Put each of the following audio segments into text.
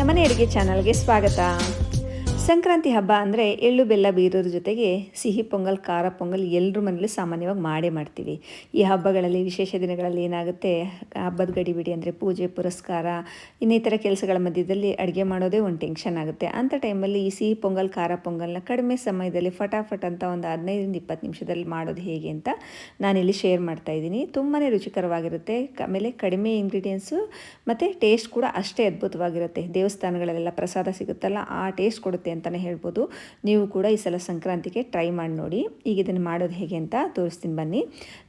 ನಮ್ಮನೆ ಅಡುಗೆ ಚಾನಲ್ಗೆ ಸ್ವಾಗತ. ಸಂಕ್ರಾಂತಿ ಹಬ್ಬ ಅಂದರೆ ಎಳ್ಳು, ಬೆಲ್ಲ, ಬೀರೋದ್ರ ಜೊತೆಗೆ ಸಿಹಿ ಪೊಂಗಲ್, ಖಾರ ಪೊಂಗಲ್ ಎಲ್ಲರ ಮನೇಲಿ ಸಾಮಾನ್ಯವಾಗಿ ಮಾಡೇ ಮಾಡ್ತೀವಿ. ಈ ಹಬ್ಬಗಳಲ್ಲಿ, ವಿಶೇಷ ದಿನಗಳಲ್ಲಿ ಏನಾಗುತ್ತೆ? ಹಬ್ಬದ ಗಡಿಬಿಡಿ ಅಂದರೆ ಪೂಜೆ, ಪುರಸ್ಕಾರ, ಇನ್ನಿತರ ಕೆಲಸಗಳ ಮಧ್ಯದಲ್ಲಿ ಅಡುಗೆ ಮಾಡೋದೇ ಒಂದು ಟೆನ್ಷನ್ ಆಗುತ್ತೆ. ಅಂಥ ಟೈಮಲ್ಲಿ ಈ ಸಿಹಿ ಪೊಂಗಲ್, ಖಾರ ಪೊಂಗಲ್ನ ಕಡಿಮೆ ಸಮಯದಲ್ಲಿ ಫಟಾಫಟ್ ಅಂತ ಒಂದು ಹದಿನೈದರಿಂದ ಇಪ್ಪತ್ತು ನಿಮಿಷದಲ್ಲಿ ಮಾಡೋದು ಹೇಗೆ ಅಂತ ನಾನಿಲ್ಲಿ ಶೇರ್ ಮಾಡ್ತಾ ಇದ್ದೀನಿ. ತುಂಬಾ ರುಚಿಕರವಾಗಿರುತ್ತೆ. ಆಮೇಲೆ ಕಡಿಮೆ ಇಂಗ್ರೀಡಿಯೆಂಟ್ಸು ಮತ್ತು ಟೇಸ್ಟ್ ಕೂಡ ಅಷ್ಟೇ ಅದ್ಭುತವಾಗಿರುತ್ತೆ. ದೇವಸ್ಥಾನಗಳಲ್ಲೆಲ್ಲ ಪ್ರಸಾದ ಸಿಗುತ್ತಲ್ಲ, ಆ ಟೇಸ್ಟ್ ಕೊಡುತ್ತೆ ಅಂತಲೇ ಹೇಳ್ಬೋದು. ನೀವು ಕೂಡ ಈ ಸಲ ಸಂಕ್ರಾಂತಿಗೆ ಟ್ರೈ ಮಾಡಿ ನೋಡಿ. ಈಗ ಇದನ್ನು ಮಾಡೋದು ಹೇಗೆ ಅಂತ ತೋರಿಸ್ತೀನಿ ಬನ್ನಿ.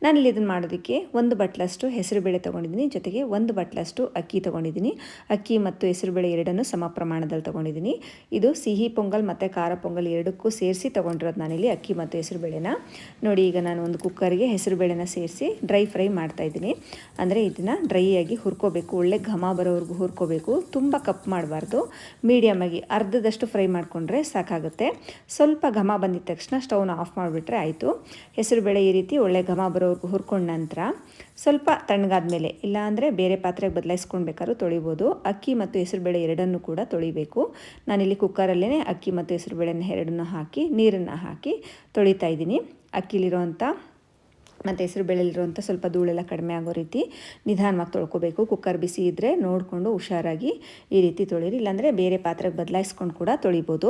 ನಾನಿಲ್ಲಿ ಇದನ್ನು ಮಾಡೋದಕ್ಕೆ ಒಂದು ಬಟ್ಲಷ್ಟು ಹೆಸರುಬೇಳೆ ತೊಗೊಂಡಿದ್ದೀನಿ. ಜೊತೆಗೆ ಒಂದು ಬಟ್ಲಷ್ಟು ಅಕ್ಕಿ ತೊಗೊಂಡಿದ್ದೀನಿ. ಅಕ್ಕಿ ಮತ್ತು ಹೆಸರುಬೇಳೆ ಎರಡನ್ನು ಸಮ ಪ್ರಮಾಣದಲ್ಲಿ ತೊಗೊಂಡಿದ್ದೀನಿ. ಇದು ಸಿಹಿ ಪೊಂಗಲ್ ಮತ್ತು ಖಾರ ಪೊಂಗಲ್ ಎರಡಕ್ಕೂ ಸೇರಿಸಿ ತೊಗೊಂಡಿರೋದು ನಾನಿಲ್ಲಿ ಅಕ್ಕಿ ಮತ್ತು ಹೆಸರುಬೇಳೆನ. ನೋಡಿ ಈಗ ನಾನು ಒಂದು ಕುಕ್ಕರ್ಗೆ ಹೆಸರುಬೇಳೆನ ಸೇರಿಸಿ ಡ್ರೈ ಫ್ರೈ ಮಾಡ್ತಾ ಇದ್ದೀನಿ. ಅಂದರೆ ಇದನ್ನು ಡ್ರೈ ಆಗಿ ಹುರ್ಕೋಬೇಕು. ಒಳ್ಳೆ ಘಮ ಬರೋವರೆಗೂ ಹುರ್ಕೋಬೇಕು. ತುಂಬ ಕಪ್ ಮಾಡಬಾರ್ದು. ಮೀಡಿಯಮ್ ಆಗಿ ಅರ್ಧದಷ್ಟು ಫ್ರೈ ಮಾಡಿಕೊಂಡ್ರೆ ಸಾಕಾಗುತ್ತೆ. ಸ್ವಲ್ಪ ಘಮ ಬಂದಿದ ತಕ್ಷಣ ಸ್ಟವ್ನ ಆಫ್ ಮಾಡಿಬಿಟ್ರೆ ಆಯಿತು. ಹೆಸರುಬೇಳೆ ಈ ರೀತಿ ಒಳ್ಳೆ ಘಮ ಬರೋವರೆಗೂ ಹುರ್ಕೊಂಡ ನಂತರ ಸ್ವಲ್ಪ ತಣ್ಣಗಾದ ಮೇಲೆ ಇಲ್ಲಾಂದರೆ ಬೇರೆ ಪಾತ್ರೆಗೆ ಬದಲಾಯಿಸ್ಕೊಂಡು ಬೇಕಾದ್ರೂ ತೊಳಿಬೋದು. ಅಕ್ಕಿ ಮತ್ತು ಹೆಸರುಬೇಳೆ ಎರಡನ್ನೂ ಕೂಡ ತೊಳಿಬೇಕು. ನಾನಿಲ್ಲಿ ಕುಕ್ಕರಲ್ಲೇ ಅಕ್ಕಿ ಮತ್ತು ಹೆಸರುಬೇಳೆನ ಎರಡನ್ನೂ ಹಾಕಿ, ನೀರನ್ನು ಹಾಕಿ ತೊಳಿತಾ ಇದ್ದೀನಿ. ಅಕ್ಕಿಲಿರೋವಂಥ ಮತ್ತು ಹೆಸರು ಬೇಳೆಲಿರುವಂಥ ಸ್ವಲ್ಪ ಧೂಳೆಲ್ಲ ಕಡಿಮೆ ಆಗೋ ರೀತಿ ನಿಧಾನವಾಗಿ ತೊಳ್ಕೊಬೇಕು. ಕುಕ್ಕರ್ ಬಿಸಿ ಇದ್ದರೆ ನೋಡಿಕೊಂಡು ಹುಷಾರಾಗಿ ಈ ರೀತಿ ತೊಳೀರಿ. ಇಲ್ಲಾಂದರೆ ಬೇರೆ ಪಾತ್ರೆಗೆ ಬದಲಾಯಿಸ್ಕೊಂಡು ಕೂಡ ತೊಳಿಬೋದು.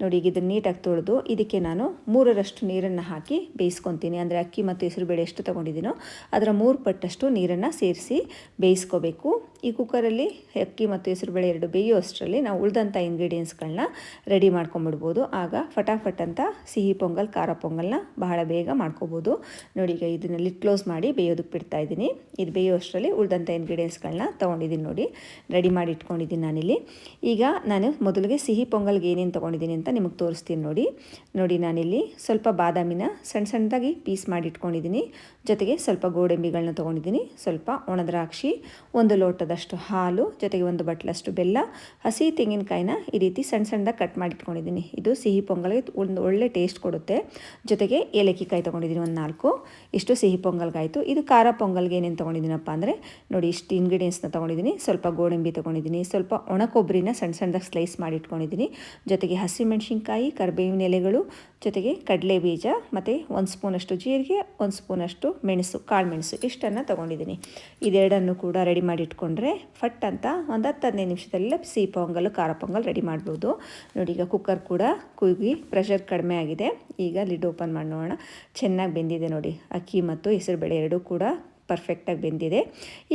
ನೋಡಿ, ಈಗ ಇದನ್ನು ನೀಟಾಗಿ ತೊಳೆದು ಇದಕ್ಕೆ ನಾನು ಮೂರರಷ್ಟು ನೀರನ್ನು ಹಾಕಿ ಬೇಯಿಸ್ಕೊತೀನಿ. ಅಂದರೆ ಅಕ್ಕಿ ಮತ್ತು ಹೆಸರುಬೇಳೆ ಎಷ್ಟು ತೊಗೊಂಡಿದ್ದೀನೋ ಅದರ ಮೂರು ಪಟ್ಟಷ್ಟು ನೀರನ್ನು ಸೇರಿಸಿ ಬೇಯಿಸ್ಕೋಬೇಕು. ಈ ಕುಕ್ಕರಲ್ಲಿ ಅಕ್ಕಿ ಮತ್ತು ಹೆಸರುಬೇಳೆ ಎರಡು ಬೇಯೋ ಅಷ್ಟರಲ್ಲಿ ನಾವು ಉಳಿದಂಥ ಇಂಗ್ರೀಡಿಯೆಂಟ್ಸ್ಗಳನ್ನ ರೆಡಿ ಮಾಡ್ಕೊಂಬಿಡ್ಬೋದು ಆಗ ಫಟಾಫಟ್ ಅಂತ ಸಿಹಿ ಪೊಂಗಲ್, ಖಾರ ಪೊಂಗಲ್ನ ಬಹಳ ಬೇಗ ಮಾಡ್ಕೋಬೋದು. ನೋಡಿ, ಈಗ ಇದನ್ನ ಲಿಟ್ ಕ್ಲೋಸ್ ಮಾಡಿ ಬೇಯೋದಕ್ಕೆ ಬಿಡ್ತಾ ಇದ್ದೀನಿ. ಇದು ಬೇಯೋ ಅಷ್ಟರಲ್ಲಿ ಉಳಿದಂಥ ಇಂಗ್ರೀಡಿಯೆಂಟ್ಸ್ಗಳನ್ನ ತೊಗೊಂಡಿದ್ದೀನಿ ನೋಡಿ. ರೆಡಿ ಮಾಡಿ ಇಟ್ಕೊಂಡಿದ್ದೀನಿ ನಾನಿಲ್ಲಿ. ಈಗ ನಾನು ಮೊದಲಿಗೆ ಸಿಹಿ ಪೊಂಗಲ್ಗೆ ಏನೇನು ತೊಗೊಂಡಿದ್ದೀನಿ ಅಂತ ನಿಮಗೆ ತೋರಿಸ್ತೀನಿ ನೋಡಿ. ನೋಡಿ ನಾನಿಲ್ಲಿ ಸ್ವಲ್ಪ ಬಾದಾಮಿನ ಸಣ್ಣ ಸಣ್ಣದಾಗಿ ಪೀಸ್ ಮಾಡಿ ಇಟ್ಕೊಂಡಿದ್ದೀನಿ. ಜೊತೆಗೆ ಸ್ವಲ್ಪ ಗೋಡಂಬಿಗಳನ್ನ ತೊಗೊಂಡಿದ್ದೀನಿ. ಸ್ವಲ್ಪ ಒಣದ್ರಾಕ್ಷಿ ಒಂದು ಲೋಟದಷ್ಟು ಹಾಲು, ಜೊತೆಗೆ ಒಂದು ಬಟ್ಲಷ್ಟು ಬೆಲ್ಲ, ಹಸಿ ತೆಂಗಿನಕಾಯಿನ ಈ ರೀತಿ ಸಣ್ಣ ಸಣ್ಣದಾಗಿ ಕಟ್ ಮಾಡಿ ಇಟ್ಕೊಂಡಿದ್ದೀನಿ. ಇದು ಸಿಹಿ ಪೊಂಗಲ್ಗೆ ಒಂದು ಒಳ್ಳೆ ಟೇಸ್ಟ್ ಕೊಡುತ್ತೆ. ಜೊತೆಗೆ ಏಲಕ್ಕಿ ಕಾಯಿ ತೊಗೊಂಡಿದ್ದೀನಿ ಒಂದು ನಾಲ್ಕು. ಇಷ್ಟು ಸಿಹಿ ಪೊಂಗಲ್ಗಾಯಿತು. ಇದು ಖಾರ ಪೊಂಗಲ್ಗೆ ಏನೇನು ತೊಗೊಂಡಿದ್ದೀನಪ್ಪ ಅಂದರೆ, ನೋಡಿ ಇಷ್ಟು ಇಂಗ್ರೀಡಿಯೆಂಟ್ಸ್ನ ತೊಗೊಂಡಿದ್ದೀನಿ. ಸ್ವಲ್ಪ ಗೋಡಂಬಿ ತೊಗೊಂಡಿದ್ದೀನಿ. ಸ್ವಲ್ಪ ಒಣ ಕೊಬ್ಬರಿನ ಸಣ್ಣ ಸಣ್ಣದಾಗಿ ಸ್ಲೈಸ್ ಮಾಡಿ ಇಟ್ಕೊಂಡಿದ್ದೀನಿ. ಜೊತೆಗೆ ಹಸಿಮೆಣಸಿನ್ಕಾಯಿ ಕರಿಬೇವಿನ ಎಲೆಗಳು ಜೊತೆಗೆ ಕಡಲೆ ಬೀಜ, ಮತ್ತು ಒಂದು ಸ್ಪೂನಷ್ಟು ಜೀರಿಗೆ, ಒಂದು ಸ್ಪೂನಷ್ಟು ಮೆಣಸು, ಕಾಳು ಮೆಣಸು ಇಷ್ಟನ್ನು ತೊಗೊಂಡಿದ್ದೀನಿ. ಇದೆರಡನ್ನು ಕೂಡ ರೆಡಿ ಮಾಡಿ ಇಟ್ಕೊಂಡ್ರೆ ಫಟ್ ಅಂತ ಒಂದು ಹತ್ತು ಹದಿನೈದು ನಿಮಿಷದಲ್ಲೇ ಸಿಹಿ ಪೊಂಗಲ್, ಖಾರ ಪೊಂಗಲ್ ರೆಡಿ ಮಾಡ್ಬೋದು. ನೋಡಿ, ಈಗ ಕುಕ್ಕರ್ ಕೂಡ ಕುಯ್ಗಿ ಪ್ರೆಷರ್ ಕಡಿಮೆ ಆಗಿದೆ. ಈಗ ಲಿಡ್ ಓಪನ್ ಮಾಡಿ ನೋಡೋಣ ಚೆನ್ನಾಗಿ ಬೆಂದಿದೆ ನೋಡಿ. ಅಕ್ಕಿ ಮತ್ತು ಹೆಸರು ಬೇಳೆ ಎರಡೂ ಕೂಡ ಪರ್ಫೆಕ್ಟಾಗಿ ಬೆಂದಿದೆ.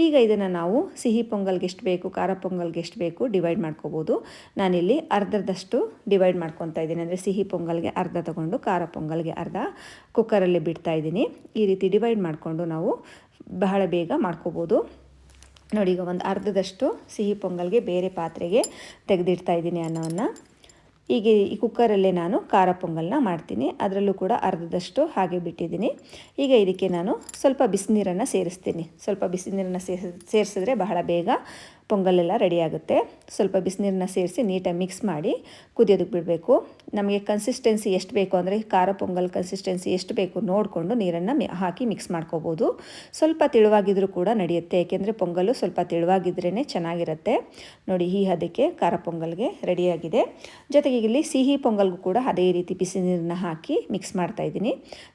ಈಗ ಇದನ್ನು ನಾವು ಸಿಹಿ ಪೊಂಗಲ್ಗೆ ಎಷ್ಟು ಬೇಕು, ಖಾರ ಪೊಂಗಲ್ಗೆ ಎಷ್ಟು ಬೇಕು ಡಿವೈಡ್ ಮಾಡ್ಕೋಬೋದು. ನಾನಿಲ್ಲಿ ಅರ್ಧದಷ್ಟು ಡಿವೈಡ್ ಮಾಡ್ಕೊತಾ ಇದ್ದೀನಿ. ಅಂದರೆ ಸಿಹಿ ಪೊಂಗಲ್ಗೆ ಅರ್ಧ ತಗೊಂಡು ಖಾರ ಪೊಂಗಲ್ಗೆ ಅರ್ಧ ಕುಕ್ಕರಲ್ಲಿ ಬಿಡ್ತಾ ಇದ್ದೀನಿ. ಈ ರೀತಿ ಡಿವೈಡ್ ಮಾಡಿಕೊಂಡು ನಾವು ಬಹಳ ಬೇಗ ಮಾಡ್ಕೋಬೋದು. ನೋಡಿ, ಈಗ ಒಂದು ಅರ್ಧದಷ್ಟು ಸಿಹಿ ಪೊಂಗಲ್ಗೆ ಬೇರೆ ಪಾತ್ರೆಗೆ ತೆಗೆದಿಡ್ತಾ ಇದ್ದೀನಿ ಅನ್ನವನ್ನು ಈಗ ಈ ಕುಕ್ಕರಲ್ಲೇ ನಾನು ಖಾರ ಪೊಂಗಲ್ನ ಮಾಡ್ತೀನಿ. ಅದರಲ್ಲೂ ಕೂಡ ಅರ್ಧದಷ್ಟು ಹಾಗೆ ಬಿಟ್ಟಿದ್ದೀನಿ. ಈಗ ಇದಕ್ಕೆ ನಾನು ಸ್ವಲ್ಪ ಬಿಸಿನೀರನ್ನು ಸೇರಿಸ್ತೀನಿ. ಸ್ವಲ್ಪ ಬಿಸಿನೀರನ್ನು ಸೇರಿಸ್, ಸೇರಿಸಿದ್ರೆ ಬಹಳ ಬೇಗ ಪೊಂಗಲೆಲ್ಲ ರೆಡಿ ಆಗುತ್ತೆ. ಸ್ವಲ್ಪ ಬಿಸಿನೀರನ್ನ ಸೇರಿಸಿ ನೀಟಾಗಿ ಮಿಕ್ಸ್ ಮಾಡಿ ಕುದಿಯೋದಕ್ಕೆ ಬಿಡಬೇಕು. ನಮಗೆ ಕನ್ಸಿಸ್ಟೆನ್ಸಿ ಎಷ್ಟು ಬೇಕು ಅಂದರೆ ಖಾರ ಪೊಂಗಲ್ ಕನ್ಸಿಸ್ಟೆನ್ಸಿ ಎಷ್ಟು ಬೇಕು ನೋಡಿಕೊಂಡು ನೀರನ್ನು ಹಾಕಿ ಮಿಕ್ಸ್ ಮಾಡ್ಕೋಬೋದು. ಸ್ವಲ್ಪ ತಿಳುವಾಗಿದ್ರೂ ಕೂಡ ನಡೆಯುತ್ತೆ, ಏಕೆಂದರೆ ಪೊಂಗಲು ಸ್ವಲ್ಪ ತಿಳುವಾಗಿದ್ರೇ ಚೆನ್ನಾಗಿರುತ್ತೆ. ನೋಡಿ, ಈ ಹದಕ್ಕೆ ಖಾರ ಪೊಂಗಲ್ಗೆ ರೆಡಿಯಾಗಿದೆ ಜೊತೆಗೆ ಇಲ್ಲಿ ಸಿಹಿ ಪೊಂಗಲ್ಗೂ ಕೂಡ ಅದೇ ರೀತಿ ಬಿಸಿ ನೀರನ್ನ ಹಾಕಿ ಮಿಕ್ಸ್ ಮಾಡ್ತಾ ಇದ್ದೀನಿ.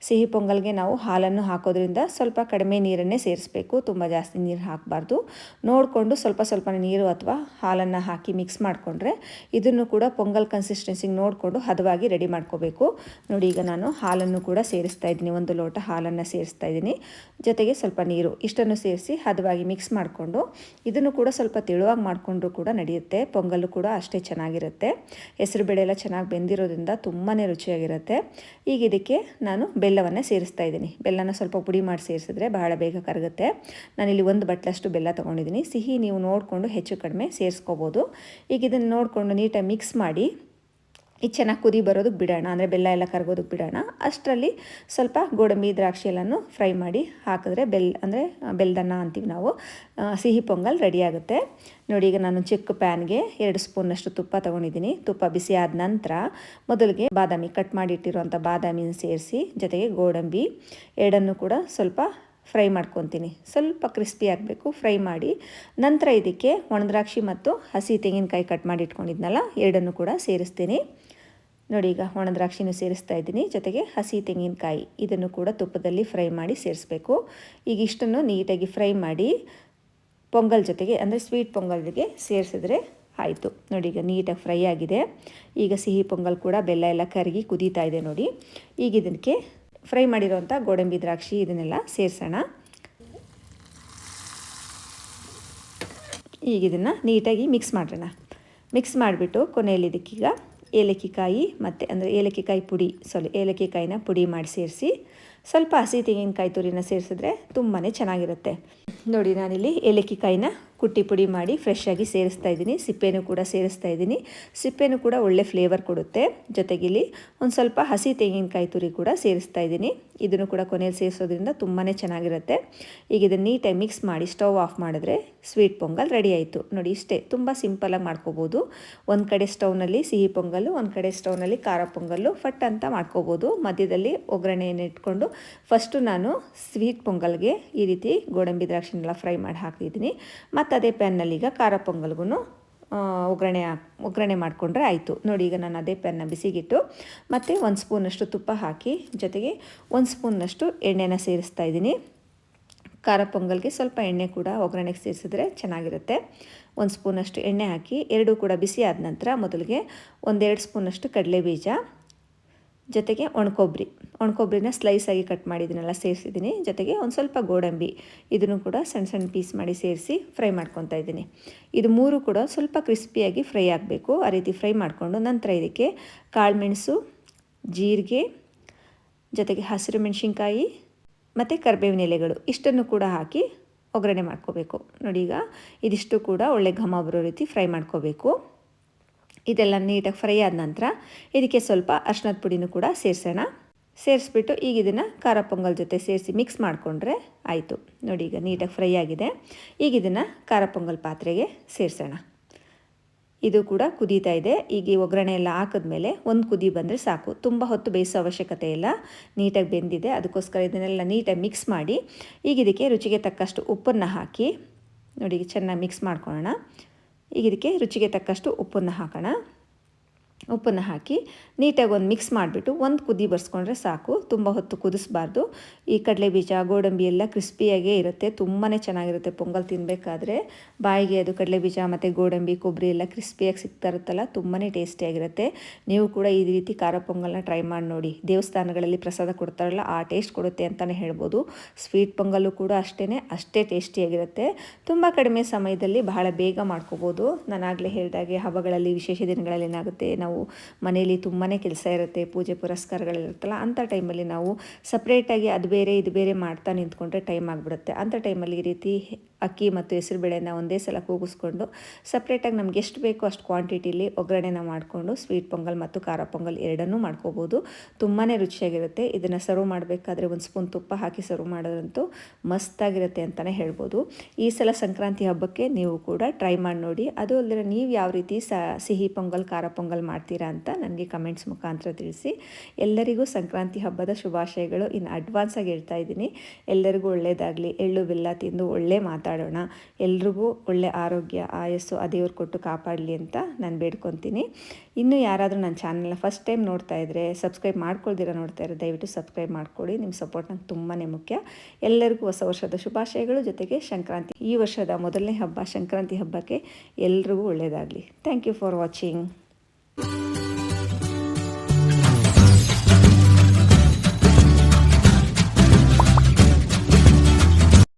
ಸಿಹಿ ಪೊಂಗಲ್ಗೆ ನಾವು ಹಾಲನ್ನು ಹಾಕೋದ್ರಿಂದ ಸ್ವಲ್ಪ ಕಡಿಮೆ ನೀರನ್ನೇ ಸೇರಿಸಬೇಕು, ತುಂಬ ಜಾಸ್ತಿ ನೀರು ಹಾಕಬಾರ್ದು. ನೋಡಿಕೊಂಡು ಸ್ವಲ್ಪ ಸ್ವಲ್ಪ ನೀರು ಅಥವಾ ಹಾಲನ್ನು ಹಾಕಿ ಮಿಕ್ಸ್ ಮಾಡಿಕೊಂಡ್ರೆ ಇದನ್ನು ಕೂಡ ಪೊಂಗಲ್ ಕನ್ಸಿಸ್ಟೆನ್ಸಿಗೆ ನೋಡಿಕೊಂಡು ಹದವಾಗಿ ರೆಡಿ ಮಾಡ್ಕೋಬೇಕು. ನೋಡಿ, ಈಗ ನಾನು ಹಾಲನ್ನು ಕೂಡ ಸೇರಿಸ್ತಾ ಇದ್ದೀನಿ. ಒಂದು ಲೋಟ ಹಾಲನ್ನು ಸೇರಿಸ್ತಾ ಇದ್ದೀನಿ. ಜೊತೆಗೆ ಸ್ವಲ್ಪ ನೀರು ಇಷ್ಟನ್ನು ಸೇರಿಸಿ ಹದವಾಗಿ ಮಿಕ್ಸ್ ಮಾಡಿಕೊಂಡು, ಇದನ್ನು ಕೂಡ ಸ್ವಲ್ಪ ತೆಳುವಾಗಿ ಮಾಡಿಕೊಂಡ್ರೂ ಕೂಡ ನಡೆಯುತ್ತೆ. ಪೊಂಗಲ್ಲು ಕೂಡ ಅಷ್ಟೇ ಚೆನ್ನಾಗಿರುತ್ತೆ. ಹೆಸರು ಬೇಳೆ ಎಲ್ಲ ಚೆನ್ನಾಗಿ ಬೆಂದಿರೋದ್ರಿಂದ ತುಂಬಾ ರುಚಿಯಾಗಿರುತ್ತೆ. ಈಗ ಇದಕ್ಕೆ ನಾನು ಬೆಲ್ಲವನ್ನು ಸೇರಿಸ್ತಾ ಇದ್ದೀನಿ. ಬೆಲ್ಲನ ಸ್ವಲ್ಪ ಪುಡಿ ಮಾಡಿ ಸೇರಿಸಿದ್ರೆ ಬಹಳ ಬೇಗ ಕರಗುತ್ತೆ. ನಾನಿಲ್ಲಿ ಒಂದು ಬಟ್ಲಷ್ಟು ಬೆಲ್ಲ ತೊಗೊಂಡಿದ್ದೀನಿ. ಸಿಹಿ ನೀವು ನೋಡಿಕೊಂಡು ಹೆಚ್ಚು ಕಡಿಮೆ ಸೇರಿಸ್ಕೋಬೋದು. ಈಗ ಇದನ್ನು ನೋಡಿಕೊಂಡು ನೀಟಾಗಿ ಮಿಕ್ಸ್ ಮಾಡಿ ಇದು ಚೆನ್ನಾಗಿ ಕುದಿ ಬರೋದಕ್ಕೆ ಬಿಡೋಣ, ಅಂದರೆ ಬೆಲ್ಲ ಎಲ್ಲ ಕರಗೋದಕ್ಕೆ ಬಿಡೋಣ. ಅಷ್ಟರಲ್ಲಿ ಸ್ವಲ್ಪ ಗೋಡಂಬಿ, ದ್ರಾಕ್ಷಿ ಎಲ್ಲನೂ ಫ್ರೈ ಮಾಡಿ ಹಾಕಿದ್ರೆ ಬೆಲ್, ಅಂದರೆ ಬೆಲ್ಲದನ್ನ ಅಂತೀವಿ ನಾವು ಸಿಹಿ ಪೊಂಗಲ್ ರೆಡಿ ಆಗುತ್ತೆ. ನೋಡಿ, ಈಗ ನಾನು ಚಿಕ್ಕ ಪ್ಯಾನ್ಗೆ ಎರಡು ಸ್ಪೂನಷ್ಟು ತುಪ್ಪ ತೊಗೊಂಡಿದ್ದೀನಿ. ತುಪ್ಪ ಬಿಸಿ ಆದ ನಂತರ ಮೊದಲಿಗೆ ಬಾದಾಮಿ ಕಟ್ ಮಾಡಿ ಇಟ್ಟಿರುವಂಥ ಬಾದಾಮಿನ ಸೇರಿಸಿ, ಜೊತೆಗೆ ಗೋಡಂಬಿ ಎರಡನ್ನು ಕೂಡ ಸ್ವಲ್ಪ ಫ್ರೈ ಮಾಡ್ಕೊತೀನಿ. ಸ್ವಲ್ಪ ಕ್ರಿಸ್ಪಿ ಆಗಬೇಕು, ಫ್ರೈ ಮಾಡಿ. ನಂತರ ಇದಕ್ಕೆ ಒಣದ್ರಾಕ್ಷಿ ಮತ್ತು ಹಸಿ ತೆಂಗಿನಕಾಯಿ ಕಟ್ ಮಾಡಿ ಇಟ್ಕೊಂಡಿದ್ನಲ್ಲ, ಎರಡನ್ನು ಕೂಡ ಸೇರಿಸ್ತೀನಿ. ನೋಡಿ, ಈಗ ಒಣ ದ್ರಾಕ್ಷಿನೂ ಸೇರಿಸ್ತಾ ಇದ್ದೀನಿ. ಜೊತೆಗೆ ಹಸಿ ತೆಂಗಿನಕಾಯಿ, ಇದನ್ನು ಕೂಡ ತುಪ್ಪದಲ್ಲಿ ಫ್ರೈ ಮಾಡಿ ಸೇರಿಸಬೇಕು. ಈಗ ಇಷ್ಟನ್ನು ನೀಟಾಗಿ ಫ್ರೈ ಮಾಡಿ ಪೊಂಗಲ್ ಜೊತೆಗೆ, ಅಂದರೆ ಸ್ವೀಟ್ ಪೊಂಗಲ್ಗೆ ಸೇರಿಸಿದ್ರೆ ಆಯಿತು. ನೋಡಿ, ಈಗ ನೀಟಾಗಿ ಫ್ರೈ ಆಗಿದೆ. ಈಗ ಸಿಹಿ ಪೊಂಗಲ್ ಕೂಡ ಬೆಲ್ಲ ಎಲ್ಲ ಕರಗಿ ಕುದೀತಾ ಇದೆ ನೋಡಿ. ಈಗ ಇದಕ್ಕೆ ಫ್ರೈ ಮಾಡಿರೋವಂಥ ಗೋಡಂಬಿ ದ್ರಾಕ್ಷಿ ಇದನ್ನೆಲ್ಲ ಸೇರಿಸೋಣ. ಈಗ ಇದನ್ನು ನೀಟಾಗಿ ಮಿಕ್ಸ್ ಮಾಡೋಣ. ಮಿಕ್ಸ್ ಮಾಡಿಬಿಟ್ಟು ಕೊನೆಯಲ್ಲಿ ಇದಕ್ಕೀಗ ಏಲಕ್ಕಿ ಕಾಯಿ ಮತ್ತು ಅಂದರೆ ಏಲಕ್ಕಿಕಾಯಿ ಪುಡಿ ಸಾರಿ ಏಲಕ್ಕಿಕಾಯಿನ ಪುಡಿ ಮಾಡಿ ಸೇರಿಸಿ ಸ್ವಲ್ಪ ಹಸಿ ತೆಂಗಿನಕಾಯಿ ತುರಿನ ಸೇರಿಸಿದ್ರೆ ತುಂಬಾ ಚೆನ್ನಾಗಿರುತ್ತೆ. ನೋಡಿ, ನಾನಿಲ್ಲಿ ಏಲಕ್ಕಿ ಕಾಯಿನ ಕುಟ್ಟಿ ಪುಡಿ ಮಾಡಿ ಫ್ರೆಶ್ ಆಗಿ ಸೇರಿಸ್ತಾ ಇದ್ದೀನಿ. ಸಿಪ್ಪೆನೂ ಕೂಡ ಸೇರಿಸ್ತಾ ಇದ್ದೀನಿ. ಸಿಪ್ಪೆನೂ ಕೂಡ ಒಳ್ಳೆ ಫ್ಲೇವರ್ ಕೊಡುತ್ತೆ. ಜೊತೆಗಿಲ್ಲಿ ಒಂದು ಸ್ವಲ್ಪ ಹಸಿ ತೆಂಗಿನಕಾಯಿ ತುರಿ ಕೂಡ ಸೇರಿಸ್ತಾ ಇದ್ದೀನಿ. ಇದನ್ನು ಕೂಡ ಕೊನೆಯಲ್ಲಿ ಸೇರಿಸೋದ್ರಿಂದ ತುಂಬಾ ಚೆನ್ನಾಗಿರುತ್ತೆ. ಈಗ ಇದನ್ನು ನೀಟಾಗಿ ಮಿಕ್ಸ್ ಮಾಡಿ ಸ್ಟವ್ ಆಫ್ ಮಾಡಿದ್ರೆ ಸ್ವೀಟ್ ಪೊಂಗಲ್ ರೆಡಿ ಆಯಿತು. ನೋಡಿ, ಇಷ್ಟೇ. ತುಂಬ ಸಿಂಪಲಾಗಿ ಮಾಡ್ಕೋಬೋದು. ಒಂದು ಕಡೆ ಸ್ಟೌವ್ನಲ್ಲಿ ಸಿಹಿ ಪೊಂಗಲ್ಲು, ಒಂದು ಕಡೆ ಸ್ಟೌವ್ನಲ್ಲಿ ಖಾರ ಪೊಂಗಲ್ಲು, ಫಟ್ ಅಂತ ಮಾಡ್ಕೋಬೋದು. ಮಧ್ಯದಲ್ಲಿ ಒಗ್ಗರಣೆಯನ್ನು ಇಟ್ಕೊಂಡು ಫಸ್ಟು ನಾನು ಸ್ವೀಟ್ ಪೊಂಗಲ್ಗೆ ಈ ರೀತಿ ಗೋಡಂಬಿ ದ್ರಾಕ್ಷಿನೆಲ್ಲ ಫ್ರೈ ಮಾಡಿ ಹಾಕಿದ್ದೀನಿ ಮತ್ತು ಅದೇ ಪ್ಯಾನ್ನಲ್ಲಿ ಈಗ ಖಾರ ಪೊಂಗಲ್ಗೂ ಒಗ್ಗರಣೆ ಒಗ್ಗರಣೆ ಮಾಡಿಕೊಂಡ್ರೆ ಆಯಿತು. ನೋಡಿ ಈಗ ನಾನು ಅದೇ ಪ್ಯಾನ್ನ ಬಿಸಿಗಿಟ್ಟು, ಮತ್ತು ಒಂದು ಸ್ಪೂನಷ್ಟು ತುಪ್ಪ ಹಾಕಿ, ಜೊತೆಗೆ ಒಂದು ಸ್ಪೂನ್ನಷ್ಟು ಎಣ್ಣೆನ ಸೇರಿಸ್ತಾ ಇದ್ದೀನಿ. ಖಾರ ಪೊಂಗಲ್ಗೆ ಸ್ವಲ್ಪ ಎಣ್ಣೆ ಕೂಡ ಒಗ್ಗರಣೆಗೆ ಸೇರಿಸಿದ್ರೆ ಚೆನ್ನಾಗಿರುತ್ತೆ. ಒಂದು ಸ್ಪೂನಷ್ಟು ಎಣ್ಣೆ ಹಾಕಿ, ಎರಡೂ ಕೂಡ ಬಿಸಿ ಆದ ನಂತರ ಮೊದಲಿಗೆ ಒಂದೆರಡು ಸ್ಪೂನಷ್ಟು ಕಡಲೆ ಬೀಜ ಜೊತೆಗೆ ಒಣಕೊಬ್ಬರಿ ಒಣಕೊಬ್ಬರಿನ ಸ್ಲೈಸಾಗಿ ಕಟ್ ಮಾಡಿದ್ದೀನಲ್ಲ ಸೇರಿಸಿದ್ದೀನಿ. ಜೊತೆಗೆ ಒಂದು ಸ್ವಲ್ಪ ಗೋಡಂಬಿ ಇದನ್ನು ಕೂಡ ಸಣ್ಣ ಸಣ್ಣ ಪೀಸ್ ಮಾಡಿ ಸೇರಿಸಿ ಫ್ರೈ ಮಾಡ್ಕೊತಾ ಇದ್ದೀನಿ. ಇದು ಮೂರು ಕೂಡ ಸ್ವಲ್ಪ ಕ್ರಿಸ್ಪಿಯಾಗಿ ಫ್ರೈ ಆಗಬೇಕು. ಆ ರೀತಿ ಫ್ರೈ ಮಾಡಿಕೊಂಡು ನಂತರ ಇದಕ್ಕೆ ಕಾಳುಮೆಣಸು ಜೀರಿಗೆ, ಜೊತೆಗೆ ಹಸಿರು ಮೆಣಸಿನ್ಕಾಯಿ ಮತ್ತು ಕರಿಬೇವಿನ ಎಲೆಗಳು ಇಷ್ಟನ್ನು ಕೂಡ ಹಾಕಿ ಒಗ್ಗರಣೆ ಮಾಡ್ಕೋಬೇಕು. ನೋಡಿ ಈಗ ಇದಿಷ್ಟು ಕೂಡ ಒಳ್ಳೆ ಘಮ ಬರೋ ರೀತಿ ಫ್ರೈ ಮಾಡ್ಕೋಬೇಕು. ಇದೆಲ್ಲ ನೀಟಾಗಿ ಫ್ರೈ ಆದ ನಂತರ ಇದಕ್ಕೆ ಸ್ವಲ್ಪ ಅರ್ಶಿನದ ಪುಡಿನೂ ಕೂಡ ಸೇರಿಸೋಣ. ಸೇರಿಸ್ಬಿಟ್ಟು ಈಗ ಇದನ್ನು ಖಾರ ಪೊಂಗಲ್ ಜೊತೆ ಸೇರಿಸಿ ಮಿಕ್ಸ್ ಮಾಡಿಕೊಂಡ್ರೆ ಆಯಿತು. ನೋಡಿ ಈಗ ನೀಟಾಗಿ ಫ್ರೈ ಆಗಿದೆ. ಈಗ ಇದನ್ನು ಖಾರ ಪೊಂಗಲ್ ಪಾತ್ರೆಗೆ ಸೇರಿಸೋಣ. ಇದು ಕೂಡ ಕುದೀತಾ ಇದೆ. ಈಗ ಈ ಒಗ್ಗರಣೆ ಎಲ್ಲ ಹಾಕಿದ್ಮೇಲೆ ಒಂದು ಕುದಿ ಬಂದರೆ ಸಾಕು. ತುಂಬ ಹೊತ್ತು ಬೇಯಿಸೋ ಅವಶ್ಯಕತೆ ಇಲ್ಲ. ನೀಟಾಗಿ ಬೆಂದಿದೆ. ಅದಕ್ಕೋಸ್ಕರ ಇದನ್ನೆಲ್ಲ ನೀಟಾಗಿ ಮಿಕ್ಸ್ ಮಾಡಿ ಈಗ ಇದಕ್ಕೆ ರುಚಿಗೆ ತಕ್ಕಷ್ಟು ಉಪ್ಪನ್ನು ಹಾಕಿ ನೋಡಿ ಚೆನ್ನಾಗಿ ಮಿಕ್ಸ್ ಮಾಡ್ಕೊಳ್ಳೋಣ. ಈಗ ಇದಕ್ಕೆ ರುಚಿಗೆ ತಕ್ಕಷ್ಟು ಉಪ್ಪನ್ನು ಹಾಕೋಣ. ಉಪ್ಪನ್ನು ಹಾಕಿ ನೀಟಾಗಿ ಒಂದು ಮಿಕ್ಸ್ ಮಾಡಿಬಿಟ್ಟು ಒಂದು ಕುದಿ ಬರ್ಸ್ಕೊಂಡ್ರೆ ಸಾಕು. ತುಂಬ ಹೊತ್ತು ಕುದಿಸ್ಬಾರ್ದು. ಈ ಕಡಲೆ ಬೀಜ ಗೋಡಂಬಿ ಎಲ್ಲ ಕ್ರಿಸ್ಪಿಯಾಗೇ ಇರುತ್ತೆ. ತುಂಬಾ ಚೆನ್ನಾಗಿರುತ್ತೆ ಪೊಂಗಲ್ ತಿನ್ನಬೇಕಾದ್ರೆ ಬಾಯಿಗೆ ಅದು ಕಡಲೆ ಬೀಜ ಮತ್ತು ಗೋಡಂಬಿ, ಕೊಬ್ಬರಿ ಎಲ್ಲ ಕ್ರಿಸ್ಪಿಯಾಗಿ ಸಿಗ್ತಾ ಇರುತ್ತಲ್ಲ ತುಂಬಾ ಟೇಸ್ಟಿಯಾಗಿರುತ್ತೆ. ನೀವು ಕೂಡ ಈ ರೀತಿ ಖಾರ ಪೊಂಗಲ್ನ ಟ್ರೈ ಮಾಡಿ ನೋಡಿ. ದೇವಸ್ಥಾನಗಳಲ್ಲಿ ಪ್ರಸಾದ ಕೊಡ್ತಾರಲ್ಲ, ಆ ಟೇಸ್ಟ್ ಕೊಡುತ್ತೆ ಅಂತಲೇ ಹೇಳ್ಬೋದು. ಸ್ವೀಟ್ ಪೊಂಗಲ್ಲು ಕೂಡ ಅಷ್ಟೇ ಅಷ್ಟೇ ಟೇಸ್ಟಿಯಾಗಿರುತ್ತೆ. ತುಂಬ ಕಡಿಮೆ ಸಮಯದಲ್ಲಿ ಬಹಳ ಬೇಗ ಮಾಡ್ಕೋಬೋದು. ಆಗಲೇ ಹೇಳಿದಾಗೆ ಹಬ್ಬಗಳಲ್ಲಿ, ವಿಶೇಷ ದಿನಗಳಲ್ಲಿ ಏನಾಗುತ್ತೆ, ನಾವು ಮನೆಯಲ್ಲಿ ತುಂಬಾ ಕೆಲಸ ಇರುತ್ತೆ, ಪೂಜೆ ಪುರಸ್ಕಾರಗಳಿರುತ್ತಲ್ಲ ಅಂಥ ಟೈಮಲ್ಲಿ ನಾವು ಸಪ್ರೇಟಾಗಿ ಅದು ಬೇರೆ, ಇದು ಬೇರೆ ಮಾಡ್ತಾ ನಿಂತ್ಕೊಂಡ್ರೆ ಟೈಮ್ ಆಗಿಬಿಡುತ್ತೆ. ಅಂಥ ಟೈಮಲ್ಲಿ ಈ ರೀತಿ ಅಕ್ಕಿ ಮತ್ತು ಹೆಸರುಬೇಳೆನ ಒಂದೇ ಸಲ ಕೂಗಿಸ್ಕೊಂಡು ಸಪ್ರೇಟಾಗಿ ನಮ್ಗೆ ಎಷ್ಟು ಬೇಕೋ ಅಷ್ಟು ಕ್ವಾಂಟಿಟಿಲಿ ಒಗ್ಗರಣೆನ ಮಾಡಿಕೊಂಡು ಸ್ವೀಟ್ ಪೊಂಗಲ್ ಮತ್ತು ಖಾರ ಪೊಂಗಲ್ ಎರಡನ್ನೂ ಮಾಡ್ಕೋಬೋದು. ತುಂಬಾ ರುಚಿಯಾಗಿರುತ್ತೆ. ಇದನ್ನು ಸರ್ವ್ ಮಾಡಬೇಕಾದ್ರೆ ಒಂದು ಸ್ಪೂನ್ ತುಪ್ಪ ಹಾಕಿ ಸರ್ವ್ ಮಾಡೋದಂತೂ ಮಸ್ತಾಗಿರುತ್ತೆ ಅಂತಲೇ ಹೇಳ್ಬೋದು. ಈ ಸಲ ಸಂಕ್ರಾಂತಿ ಹಬ್ಬಕ್ಕೆ ನೀವು ಕೂಡ ಟ್ರೈ ಮಾಡಿ ನೋಡಿ. ಅದು ಅಲ್ಲದೆ ನೀವು ಯಾವ ರೀತಿ ಸಿಹಿ ಪೊಂಗಲ್, ಖಾರ ಪೊಂಗಲ್ ಮಾಡ್ತೀರಾ ಅಂತ ನನಗೆ ಕಮೆಂಟ್ಸ್ ಮುಖಾಂತರ ತಿಳಿಸಿ. ಎಲ್ಲರಿಗೂ ಸಂಕ್ರಾಂತಿ ಹಬ್ಬದ ಶುಭಾಶಯಗಳು ಇನ್ನು ಅಡ್ವಾನ್ಸಾಗಿ ಹೇಳ್ತಾ ಇದ್ದೀನಿ. ಎಲ್ಲರಿಗೂ ಒಳ್ಳೆಯದಾಗಲಿ ಎಳ್ಳು, ಬೆಲ್ಲ ತಿಂದು ಒಳ್ಳೆ ಮಾತಾಡಿ ಮಾತಾಡೋಣ. ಎಲ್ರಿಗೂ ಒಳ್ಳೆ ಆರೋಗ್ಯ, ಆಯಸ್ಸು, ಆ ದೇವ್ರು ಕೊಟ್ಟು ಕಾಪಾಡಲಿ ಅಂತ ನಾನು ಬೇಡ್ಕೊತೀನಿ. ಇನ್ನೂ ಯಾರಾದರೂ ನನ್ನ ಚಾನಲ್ನ ಫಸ್ಟ್ ಟೈಮ್ ನೋಡ್ತಾ ಇದ್ದರೆ ಸಬ್ಸ್ಕ್ರೈಬ್ ಮಾಡ್ಕೊಳ್ದಿರ ನೋಡ್ತಾ ಇರೋ ದಯವಿಟ್ಟು ಸಬ್ಸ್ಕ್ರೈಬ್ ಮಾಡ್ಕೊಳ್ಳಿ ನಿಮ್ಮ ಸಪೋರ್ಟ್ ನಂಗೆ ತುಂಬಾ ಮುಖ್ಯ. ಎಲ್ಲರಿಗೂ ಹೊಸ ವರ್ಷದ ಶುಭಾಶಯಗಳು. ಜೊತೆಗೆ ಸಂಕ್ರಾಂತಿ, ಈ ವರ್ಷದ ಮೊದಲನೇ ಹಬ್ಬ, ಸಂಕ್ರಾಂತಿ ಹಬ್ಬಕ್ಕೆ ಎಲ್ರಿಗೂ ಒಳ್ಳೆಯದಾಗಲಿ ಥ್ಯಾಂಕ್ ಯು ಫಾರ್ ವಾಚಿಂಗ್.